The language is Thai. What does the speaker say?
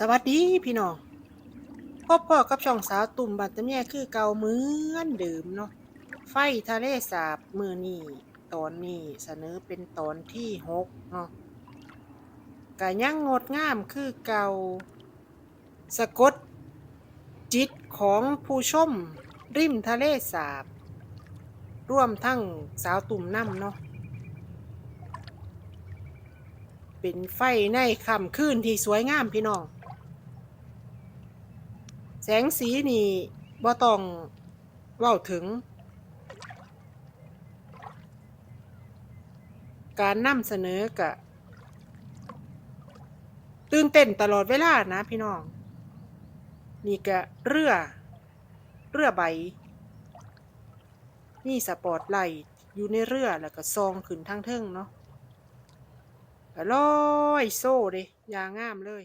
สวัสดีพี่น้องพบพ่อกับช่องสาวตุ่มบัตตเมียคือเก่าเหมือนเดิมเนาะไฟทะเลสาบมือนี่ตอนนี้เสนอเป็นตอนที่หกเนาะกะยังงดงามคือเก่าสะกด จิตของผู้ชม ริมทะเลสาบ ร่วมทั้งสาวตุ่มน้ำเนาะเป็นไฟในค่ำคืนที่สวยงามพี่น้อง แสงสีนี่บ่ต้องเว้าถึง การนำเสนอกะตื่นเต้นตลอดเวลานะพี่น้อง นี่กะเรือ เรือใบ นี่สปอร์ตไลท์อยู่ในเรือแล้วก็ซองขึ้นทางเทิงเนาะก็ร้อยโซ่เด้ยางงามเลย